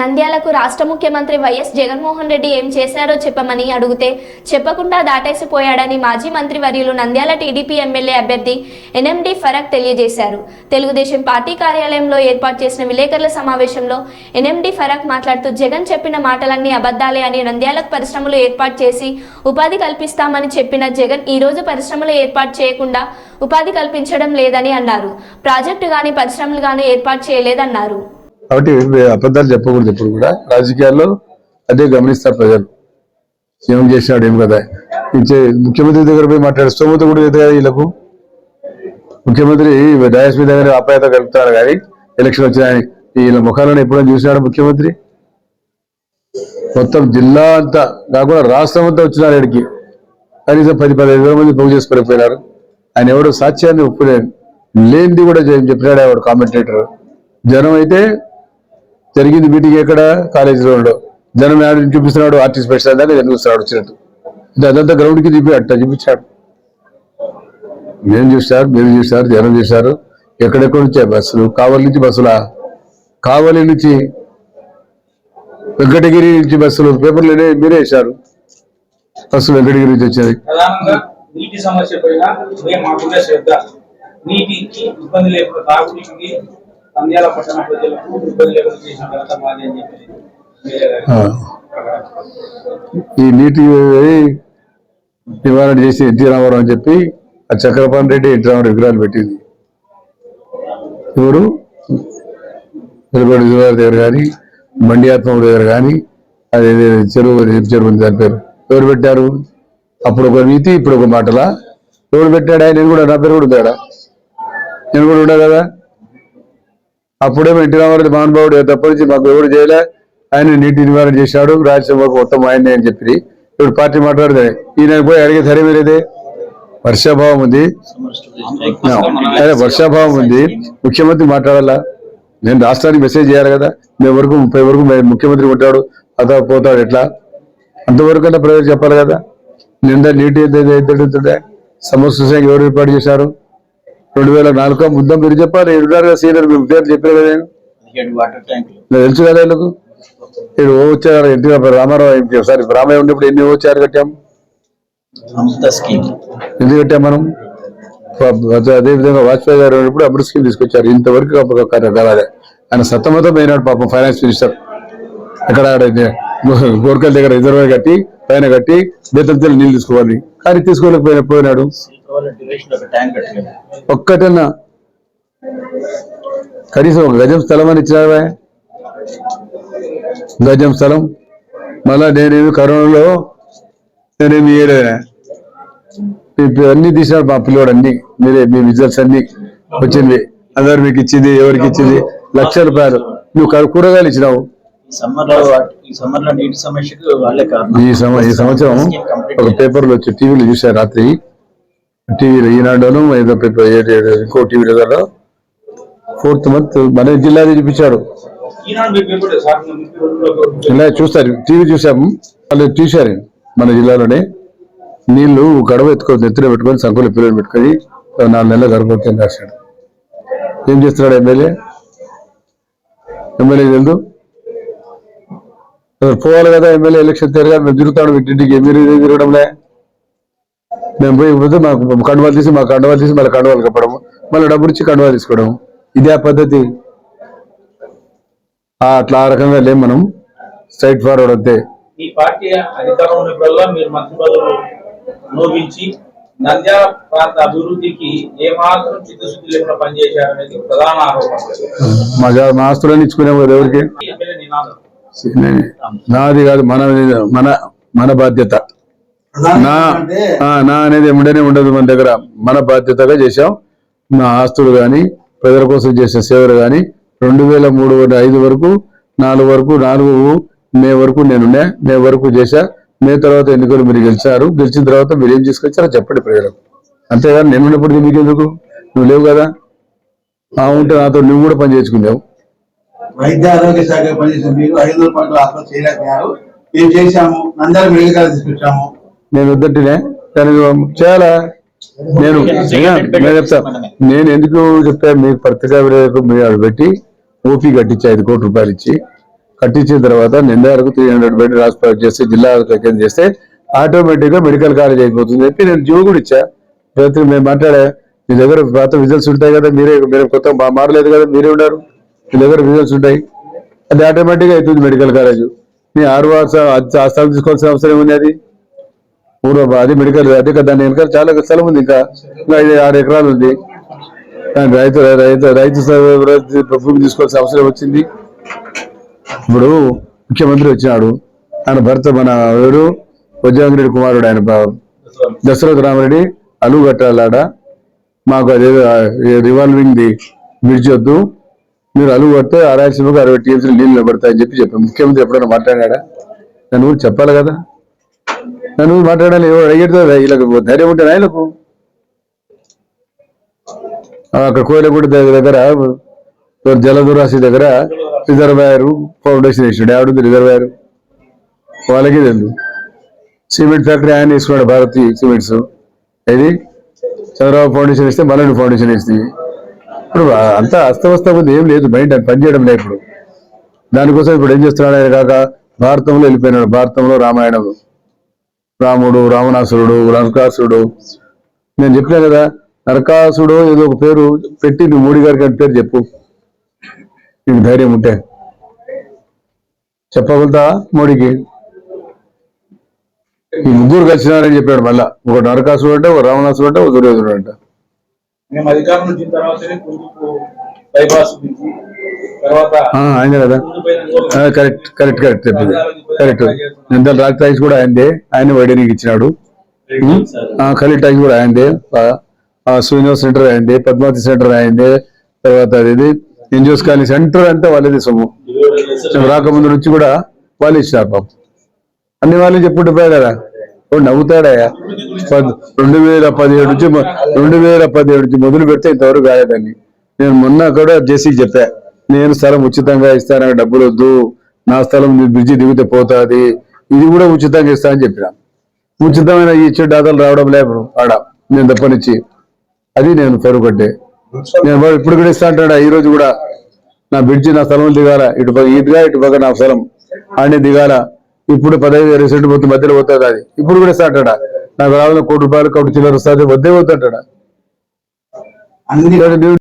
నంద్యాలకు రాష్ట్ర ముఖ్యమంత్రి వైఎస్ జగన్మోహన్ రెడ్డి ఏం చేశారో చెప్పమని అడిగితే చెప్పకుండా దాటేసిపోయాడని మాజీ మంత్రి వర్యులు నంద్యాల టీడీపీ ఎమ్మెల్యే అభ్యర్థి ఎన్ఎండి ఫరక్ తెలియజేశారు. తెలుగుదేశం పార్టీ కార్యాలయంలో ఏర్పాటు చేసిన విలేకరుల సమావేశంలో ఎన్ఎండి ఫరక్ మాట్లాడుతూ జగన్ చెప్పిన మాటలన్నీ అబద్ధాలే అని నంద్యాలకు పరిశ్రమలు ఏర్పాటు చేసి ఉపాధి కల్పిస్తామని చెప్పిన జగన్ ఈ రోజు పరిశ్రమలు ఏర్పాటు చేయకుండా ఉపాధి కల్పించడం లేదని అన్నారు. ప్రాజెక్టు గాని పరిశ్రమలు గాని ఏర్పాటు చేయలేదన్నారు. కాబట్టి అబద్ధాలు చెప్పకూడదు ఇప్పుడు కూడా. రాజకీయాల్లో అదే గమనిస్తారు ప్రజలు. ఏం చేసినాడు ఏం కదా ఇచ్చే ముఖ్యమంత్రి దగ్గర పోయి మాట్లాడే స్తోమత కూడా లేదు కదా వీళ్ళకు. ముఖ్యమంత్రి డయాస్ మీద దగ్గర అపాయత కలుపుతారు కానీ ఎలక్షన్ వచ్చిన వీళ్ళ ముఖాలను ఎప్పుడైనా చూసినాడు ముఖ్యమంత్రి? మొత్తం జిల్లా అంతా కాకుండా రాష్ట్రం అంతా వచ్చినారు ఇక్కడికి కనీసం పది పదిహేను వేల మంది పోగు చేసుకోలేకపోయినారు ఆయన ఎవడో సాక్ష్యాన్ని ఒప్పులేడు లేనిది కూడా చెప్పినాడు ఆవిడ కామెంటేటర్ జనం అయితే జరిగింది మీటింగ్ ఎక్కడ? కాలేజీలో రోడ్లో జనం ఆడ చూపిస్తున్నాడు ఆర్టీసీ పెట్టిన దాకా చూస్తున్నాడు వచ్చినట్టు. అదంతా గ్రౌండ్కి చూపి అట్ట చూపించాడు. మేము చూశారు మీరు చూశారు జనం చూశారు. ఎక్కడెక్కడ నుంచే? బస్సులు. కావలి నుంచి బస్సులా? కావలి నుంచి వెంకటగిరి నుంచి బస్సులు. పేపర్లు మీరే వేశారు. బస్సు వెంకటగిరి నుంచి వచ్చేది. నీటి సమస్య పైన మాకున్న శ్రద్ధ. నీటికి ఇబ్బంది లేకుండా తాగునీటికి నంద్యాల పట్టణ ప్రజలకు ఇబ్బంది లేకుండా చేసిన ఘనత మాది అని చెప్పి ఈ నీటి నివారణ చేసి ఎన్టీ రామారావు అని చెప్పి ఆ చక్రపాణి రెడ్డి ఎన్టీ రామారావు విగ్రహాలు పెట్టింది. ఎవరు? వెలుగొండ విజయవాడ దగ్గర కానీ మండియాత్మ దగ్గర కానీ అదే చెరువు చెరువు దాని పేరు. ఎవరు పెట్టారు? అప్పుడు ఒక నీతి ఇప్పుడు ఒక మాటలా? ఎవరు పెట్టాడా? నేను కూడా నా పేరు కూడా ఉందాడా నేను కూడా ఉండా కదా? అప్పుడేమో ఎన్టీ రామారావు మహానుభావుడు తప్ప మాకు ఎవరు చేయలే. ఆయన నీటి నివారణ చేశాడు. రాజ్యసభకు మొత్తం ఆయనే అని చెప్పి. ఇప్పుడు పార్టీ మాట్లాడితే ఈయన పోయి అడిగే ధైర్యం లేదే వర్షాభావం ఉంది. అదే వర్షాభావం ఉంది. ముఖ్యమంత్రి మాట్లాడాలా? నేను రాష్ట్రానికి మెసేజ్ చేయాలి కదా. మేము వరకు ముప్పై వరకు ముఖ్యమంత్రి ఉంటాడు. అతను పోతాడు ఎట్లా? అంతవరకు అంటే ప్రజలు చెప్పాలి కదా. నిండా నీటి ఎత్తుంటే సమస్య శాఖ ఎవరు ఏర్పాటు చేశారు? రెండు వేల నాలుగు ముద్దం మీరు చెప్పాలి ఉన్నారు కదా సీనియర్ మీ పేరు చెప్పారు కదా నేను. తెలుసు కదా వీళ్ళకు ఇక్కడ ఓ వచ్చారు ఎన్టీ రామారావు ఎంపీ ఒకసారి రామయ్య ఉన్నప్పుడు ఎన్ని ఓ వచ్చారు కట్టాం? ఎందుకు కట్టాం మనం? అదే అదే విధంగా వాజ్పేయి గారు ఉన్నప్పుడు అమృత స్కీమ్ తీసుకొచ్చారు. ఇంతవరకు కాలేదు ఆయన సతమతం అయినాడు పాపం ఫైనాన్స్ మినిస్టర్. ఎక్కడ ఆడ గోర్కల్ దగ్గర రిజర్వర్ కట్టి పైన కట్టి బేతంతో నీళ్ళు తీసుకోవాలి. కానీ తీసుకోలేకపోయినా పోయినాడు. ఒక్కటన్నా? కనీసం ఒక గజం స్థలం అని ఇచ్చినావా గజం స్థలం. మళ్ళా నేనేమి కరోనాలో నేనేమి ఇప్పుడు అన్ని తీసినాడు మా పిల్లోడు అన్ని. మీరే మీ రిజల్ట్స్ అన్ని వచ్చింది. అందరు మీకు ఇచ్చింది ఎవరికి ఇచ్చింది? లక్ష రూపాయలు. నువ్వు కూరగాయలు ఇచ్చినావు. ఈ సంవత్సరం ఒక పేపర్లో వచ్చి టీవీలో చూశారు రాత్రి. టీవీలో ఈనాడును ఏదో ఇంకో టీవీలో ఫోర్త్ మంత్ మన జిల్లాది చూపించాడు ఇలా చూస్తారు. టీవీ చూసాము. వాళ్ళు చూశారు మన జిల్లాలోనే నీళ్ళు గడవ ఎత్తుకొని నెత్తిన పెట్టుకొని సంకులు పిల్లలు పెట్టుకొని నాలుగు నెలలు గర్భవతి రాశాడు. ఏం చేస్తున్నాడు ఎమ్మెల్యే? ఎమ్మెల్యే తెలుదు పోవాలి కదా ఎమ్మెల్యే ఎలక్షన్ తిరగాలి మేము తిరుగుతాడు మీరు ఇది తిరగడంలే. మేము పోయి పోతే మాకు కండువాలు తీసి మా కండువాలు తీసి మళ్ళీ కండువాలు కప్పడం మళ్ళీ డబ్బులు ఇచ్చి కండువాలు తీసుకోవడం. ఇదే ఆ పద్ధతి. అట్లా ఆ రకంగా లేం మనం. స్ట్రైట్ ఫార్వర్డ్ అంతే. మీ పార్టీ అధికారం ఉన్నప్పుడల్లా మీరు మంత్రి పదవులు అనుభవించి నంద్యాల ప్రాంత అభివృద్ధికి ఏమాత్రం చిత్తశుద్ధి లేకుండా పనిచేశారనేది ప్రధాన ఆరోపణ. మా ఆస్తులన్నీ ఇచ్చుకునేము ఎవరికి? నాది కాదు మన మన మన బాధ్యత. నా ఆ, నా అనేది ఉండనే ఉండదు మన దగ్గర. మన బాధ్యతగా చేశాం. నా ఆస్తులు కానీ ప్రజల కోసం చేసిన సేవలు కానీ రెండు వేల మూడు ఐదు వరకు నాలుగు వరకు నాలుగు మే వరకు నేనుండే మే వరకు చేశా. మే తర్వాత ఎన్నికలు మీరు గెలిచారు. గెలిచిన తర్వాత మీరు ఏం తీసుకొచ్చారో చెప్పండి ప్రజలకు. అంతేగాని నేను ఉన్నప్పుడు మీకు ఎందుకు నువ్వు లేవు కదా. ఆ ఉంటే నాతో నువ్వు కూడా పని చేసుకున్నావు వైద్య ఆరోగ్య శాఖ పనిచేసిన మీరు ఐదు వందల పనులు ఆత్మహత్య చేయలేకపోయారు. మేము చేశాము? నంద్యాల మెడికల్ తీసుకొచ్చాము. నేను వద్దంటేనే కానీ చాలా నేను నేను చెప్తా. నేను ఎందుకు చెప్పా? మీకు పత్రికా విలేకరులకు మీరు పెట్టి ఓపీ కట్టించి ఐదు కోట్ల రూపాయలు ఇచ్చి కట్టించిన తర్వాత నిందారకు త్రీ హండ్రెడ్ బెడ్ హాస్పిటల్ చేస్తే జిల్లా కేంద్రం చేస్తే ఆటోమేటిక్గా మెడికల్ కాలేజ్ అయిపోతుంది చెప్పి నేను జీవో కూడా ఇచ్చా. మేము మాట్లాడే? మీ దగ్గర పాత రిజల్ట్స్ ఉంటాయి కదా మీరే మీరు కొత్త మా- మారలేదు కదా మీరే ఉన్నారు. మీ దగ్గర రిజల్ట్స్ ఉంటాయి. అది ఆటోమేటిక్గా అవుతుంది మెడికల్ కాలేజ్. మీ ఆరు స్థలం తీసుకోవాల్సిన అవసరం ఏముంది అది? పూర్వ అది మెడికల్ అదే కదా దాని వెనకాల చాలా స్థలం ఉంది ఇంకా ఐదు ఆరు ఎకరాలు ఉంది. కానీ రైతు రైతు రైతు స- భూమి తీసుకోవాల్సిన అవసరం వచ్చింది. ఇప్పుడు ముఖ్యమంత్రి వచ్చినాడు. ఆయన భర్త మన ఎవరు? వజ్రాంగిరెడ్డి కుమారుడు ఆయన దశరథ రామరెడ్డి అలువు కట్టాలాడ మాకు అదే రివాల్వింగ్ ది బ్రిడ్జ్ వద్దు. మీరు అలువు కడితే ఆరాయలసీమకు అరవై టీఎంసీలు నీళ్ళు నిలబడతాయని చెప్పి చెప్పాను ముఖ్యమంత్రి ఎప్పుడైనా మాట్లాడాడా? దాని గురించి చెప్పాలి కదా. నన్ను మాట్లాడాలి ఎవరు అడిగితే వీళ్ళకు ధైర్యం ఉంటే వీళ్ళకు. అక్కడ కోయిలగూడ దగ్గర దగ్గర జలదురాశి దగ్గర రిజర్వాయర్ ఫౌండేషన్ వేసినాడు ఆవిడ రిజర్వాయర్. వాళ్ళకి తెలుసు సిమెంట్ ఫ్యాక్టరీ ఆయన వేసుకున్నాడు భారతి సిమెంట్స్. ఇది చంద్రబాబు ఫౌండేషన్ ఇస్తే మల్లెడు ఫౌండేషన్ ఇస్తుంది ఇప్పుడు అంతా అస్తవస్త ఉంది. ఏం లేదు. బయట పనిచేయడం లేదు ఇప్పుడు. దానికోసం ఇప్పుడు ఏం చేస్తున్నాడు ఆయన కాక భారతంలో వెళ్ళిపోయినాడు. భారతంలో రామాయణం. రాముడు రావణాసురుడు నరకాసురుడు నేను చెప్పినా కదా నరకాసుడు ఏదో ఒక పేరు పెట్టి నువ్వు మోడీ గారికి అంటే పేరు చెప్పు. నీకు ధైర్యం ఉంటే. చెప్పగలుగుతా మోడీకి? ఈ ముగ్గురు కలిసినారని చెప్పాడు మళ్ళా. ఒక నరకాసుడు అంటే ఒక రావణాసుడు అంటే ఒక దుర్యోధనుడు అంట. ఆయనే కదా. కరెక్ట్ కరెక్ట్ కరెక్ట్ చెప్పింది. కరెక్ట్. నిందల రాక్ టాక్స్ కూడా ఆయనదే. ఆయన వైడనికి ఇచ్చినాడు. ఖలీల్ టాక్స్ కూడా ఆయనదే. శ్రీనివాస్ సెంటర్ అయింది పద్మావతి సెంటర్ అయింది తర్వాత అది ఎన్జిఓస్ కాలనీ సెంటర్ అంతా వాళ్ళది సొమ్ము. మేము రాకముందు నుంచి కూడా వాళ్ళు ఇచ్చినారు పాపం. అన్ని వాళ్ళు చెప్పుకుంటూ పోయా కదా పద్- రెండు వేల పదిహేడు నుంచి రెండు వేల పదిహేడు నుంచి మొదలు పెడితే ఇంతవరకు కాలేదని నేను మొన్న కూడా జేసీకి చెప్పా. నేను స్థలం ఉచితంగా ఇస్తాను డబ్బులు వద్దు నా స్థలం మీ బ్రిడ్జి దిగితే పోతాది ఇది కూడా ఉచితంగా ఇస్తా అని చెప్పిన. ఉచితమైన ఈ ఇచ్చే దాదాలు రావడం లేదు ఆడ నేను తప్పనిచ్చి అది నేను పరుగొట్టే నేను వాడు ఇప్పుడు కూడా ఇస్తా అంటాడా ఈ రోజు కూడా. నా బ్రిడ్జి నా స్థలం దిగాల ఇటు పక్క ఇటుగా ఇటు పక్క నా స్థలం. ఆడే దిగాల. ఇప్పుడు పదహైదు ఇరవై సెంటు పోతుంది మధ్యలో పోతుంది అది. ఇప్పుడు కూడా ఇస్తా అంటాడా. నాకు రావాలని కోటి రూపాయలు కోటి చిల్లర వస్తుంది వద్దే లేదు,